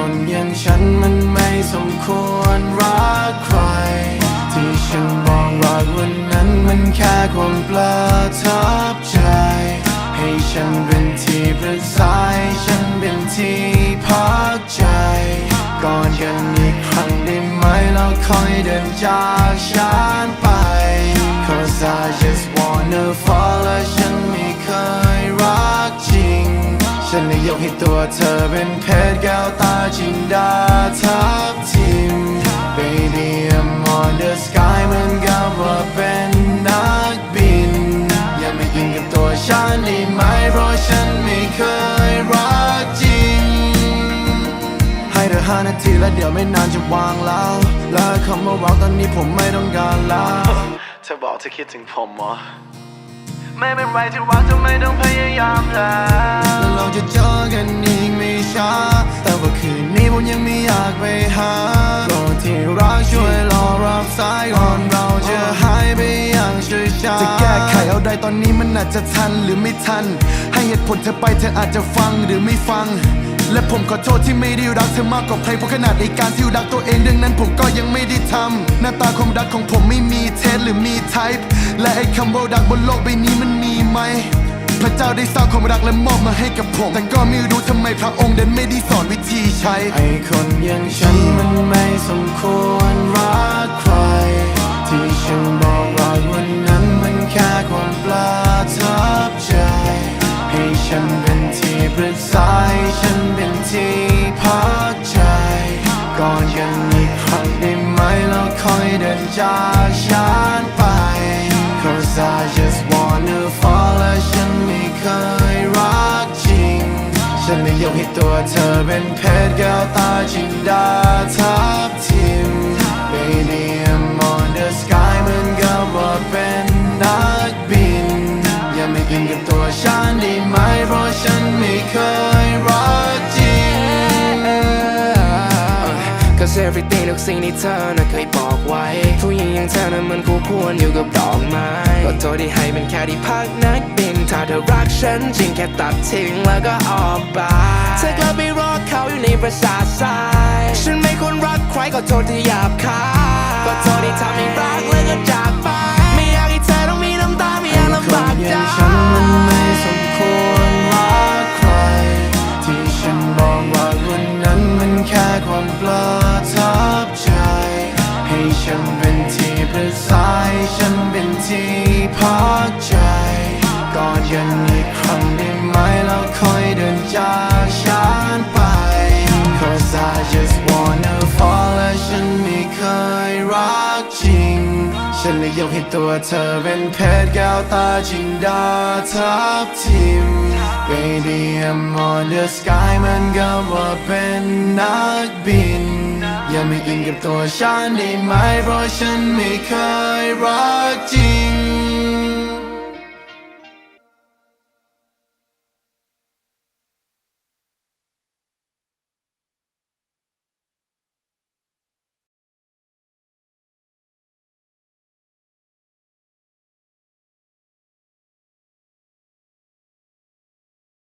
คนอย่างฉันมันไม่สมควรรักใคร ที่ฉันมองรักวันนั้นมันแค่ความประทับใจ ให้ฉันเป็นที่ปรึกษาให้ฉันเป็นที่พักใจก่อนกันอีกครั้งได้ไหมแล้วคอยเดินจากฉันไป Cause I just wanna fall และฉันไม่เคย ฉันเลยยกให้ตัวเธอเป็นเพชรแก้วตาจินดาทับทิม Baby I'm on the sky เหมือนกับว่าเป็นนักบิน อย่ามายิงกับตัวฉันได้ไหม เพราะฉันไม่เคยรักจริง ให้เธอห้านาทีแล้วเดี๋ยวไม่นานจะวางแล้ว แล้วคำว่ารักตอนนี้ผมไม่ต้องการแล้ว เธอบอกเธอคิดถึงผมเหรอ ไม่เป็นไรที่รักเธอไม่ต้องพยายามแล้วแล้วเราจะเจอกันอีกไม่ช้า แต่ว่าคืนนี้ผมยังไม่อยากไปหาก่อนที่รักช่วยรอรับสายก่อนเราจะหายไปอย่างช้าๆจะแก้ไขเอาได้ตอนนี้มันอาจจะทันหรือไม่ทัน ให้เหตุผลเธอไปเธออาจจะฟังหรือไม่ฟัง และผมขอโทษที่ไม่ได้รักเธอมากกว่าใครเพราะขนาดในการที่รักตัวเองดังนั้นผมก็ยังไม่ได้ทำหน้าตาความรักของผมไม่มีเทสหรือมีไทป์ และไอ้คำว่ารักบนโลกใบนี้มันมีไหม พระเจ้าได้สร้างความรักและมอบมาให้กับผม แต่ก็ไม่รู้ทำไมพระองค์เดินไม่ได้สอนวิธีใช้ ไอ้คนอย่างฉันมันไม่สมควรรักใคร ที่ฉันบอกรักวันนั้นมันแค่ความประทับใจ ให้ฉันเป็นที่ปรึกษาให้ฉันเป็นที่พักใจ ก่อนกันอีกครั้งได้ไหมแล้วคอยเดินจากฉัน เธอเป็นเพชรแก้วตาจินดาทับทิม Baby I'm on the sky เหมือนกับว่าเป็นนักบิน อย่ามาอิงกับตัวฉันได้ไหม เพราะฉันไม่เคยรักจริง Cause everything ทุกสิ่งที่เธอน่ะเคยบอกไว้ ผู้หญิงอย่างเธอนั้นมันคู่ควรอยู่กับดอกไม้ก็โทษที่ให้เป็นแค่ที่พักนักบิน ถ้าเธอรักฉันจริงแค่ตัดทิ้งแล้วก็ออกไปเธอกลับไปรอ เขาอยู่ในประสาททรายฉันไม่ควรรักใครก็โทษที่หยาบคายก็โทษที่ทำให้รักแล้วก็จากไป ไม่อยากให้เธอต้องมีน้ำตาไม่อยากลำบากคนอใจย่างฉันมันไม่สมควรรักใคร ที่ฉันบอกว่าวันนั้นมันแค่ความประทับใจ ให้ฉันเป็นที่ปรึกษาให้ฉันเป็นที่พักใจก่อนกัง ฉันเลยยกให้ตัวเธอเป็นเพชรแก้วตาจินดาทับทิม Baby I'm on the sky เหมันกับว่าเป็นนักบิน อย่ามาอินกับตัวฉันได้ไหมเพราะฉันไม่เคยรักจริง